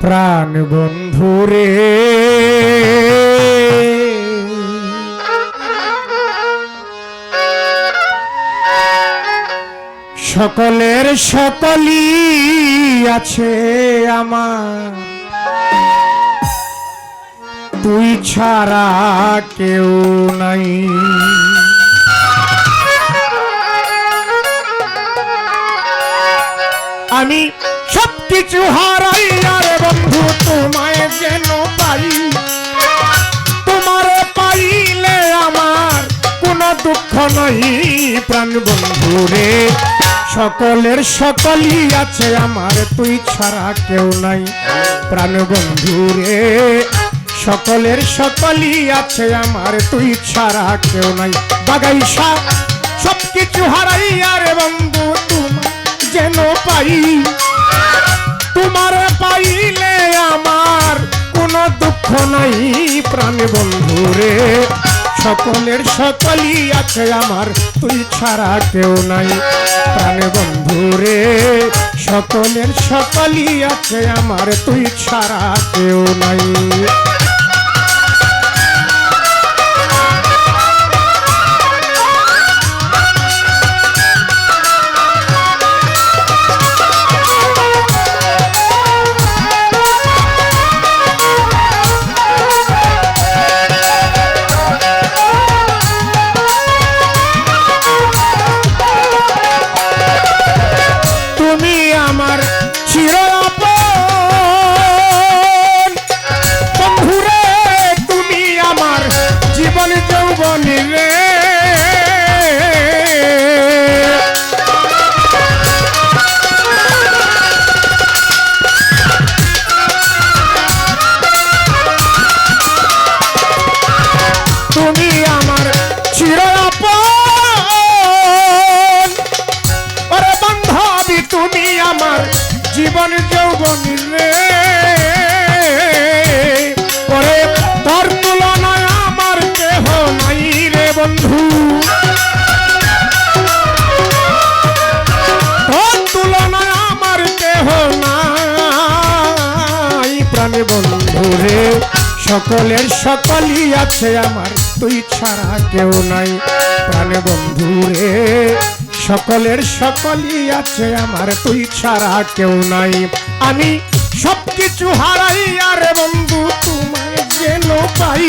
প্রাণ বন্ধুরে সকলের সকলই আছে আমার। তুই ছাড়া কেউ নাই। আমি সব কিছু হারাই, আর বন্ধু, তোমায় যেন পাই। তোমার পাইলে আমার কোনো দুঃখ নাই, প্রাণ বন্ধু রে। সকলের সকলই আছে, আমার তুই ছাড়া কেউ নাই, প্রাণ বন্ধু রে। সকলের সকলই আছে, আমার তুই ছাড়া কেউ নাই। বাগাইসা সব কিছু হারাই, আর বন্ধু তোমার যেন পাই। তোমার পাইলে আমার কোনো দুঃখ নাই, প্রাণ বন্ধু রে। সকলের সকলই আছে আমার, তুই ছাড়া কেউ নাই, প্রাণ বন্ধু রে। সকলের সকলই আছে আমার, তুই ছাড়া কেউ নাই। জীবন যৌবন রে। ওরে তোর তুলনায় আমার কেহ নাই রে বন্ধু। তোর তুলনায় আমার কেহ নাই প্রাণ বন্ধু রে। সকলের সকলই আছে আমার, তুই ছাড়া কেউ নাই। প্রাণ বন্ধু রে। সকলের সকলই আছে আমার, তুই ছাড়া কেউ নাই। আমি সব কিছু হারাই, আর বন্ধু তোমায় যেন পাই।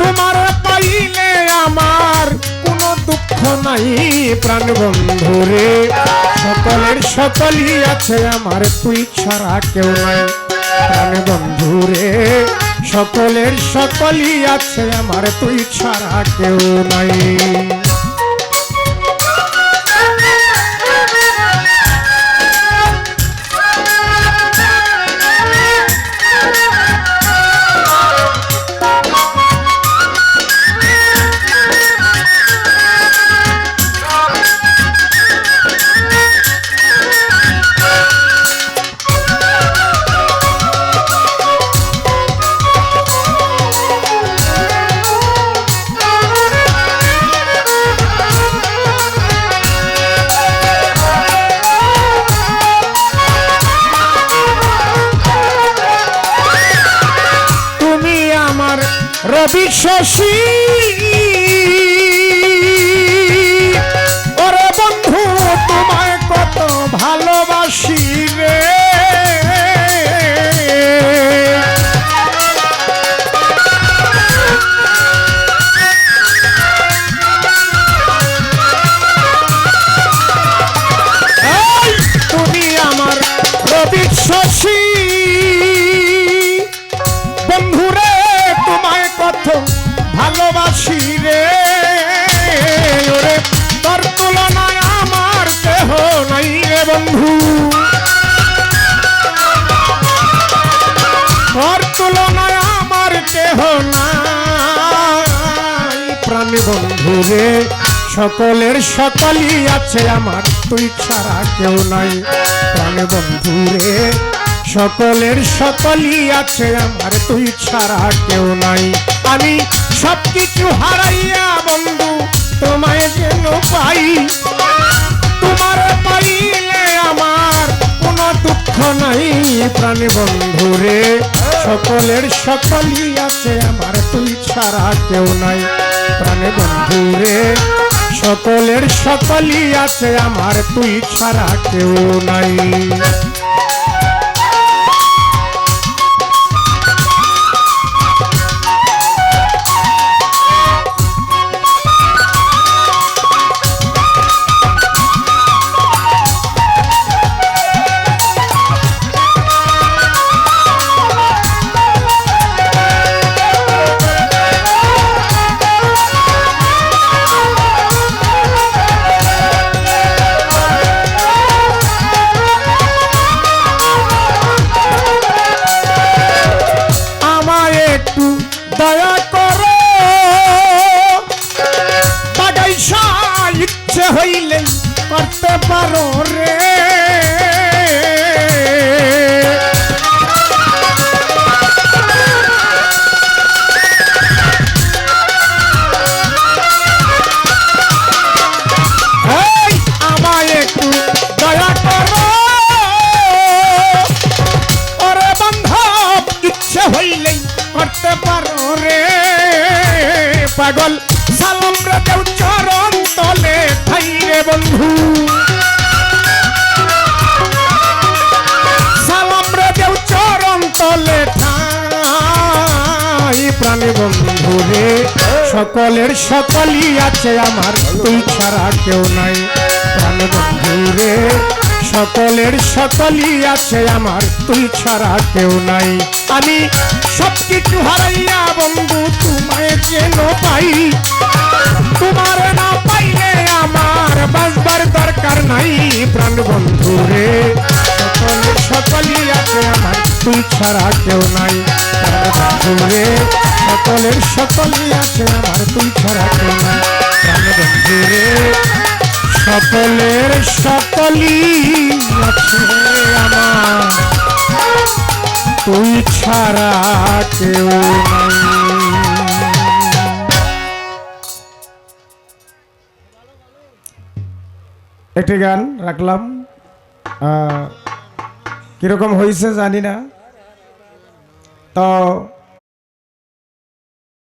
তোমার পাইলে আমার কোনো দুঃখ নাই, প্রাণ বন্ধু রে। সকলের সকলই আছে আমার, তুই ছাড়া কেউ নাই, প্রাণ বন্ধু রে। সকলের সকলই আছে আমার, তুই ছাড়া কেউ নাই। রবি শশী বন্ধু রে। সকলের সকলই আছে আমার, তুই ছাড়া কেউ নাই। প্রাণ বন্ধু রে। সকলের সকলই আছে আমার, তুই ছাড়া কেউ নাই। আমি সব কিছু হারাইয়া বন্ধু, তোমায় যেন পাই। তোমার পাইলে আমার কোনো দুঃখ নাই প্রাণী বন্ধু রে। সকলের সকলই আছে আমার, তুই ছাড়া কেউ নাই। প্রাণী বন্ধু রে সকলের সকলই আছে আমার তুই ছাড়া কেউ নাই। করতে পারো রে? সকলের সকলই আছে আমার। তুই ছাড়া কেউ নাই। প্রাণী বন্ধু রে, সকলের সকলই আছে আমার। তুই ছাড়া কেউ নাই। আমি সব কিছু হারাইয়া বন্ধু, তোমায় যেন পাই। তোমার না পাইলে আমার বাঁচবার দরকার নাই। প্রাণ বন্ধু রে, সকলের সকলই আছে আমার। তুই ছাড়া কেউ নাই। সকলের সকলই আছে আমার তুই ছাড়া সকলের সকলই আছে আমার। তুই ছাড়া কেউ একটি গান রাখলাম। কীরকম হয়েছে জানি না। 到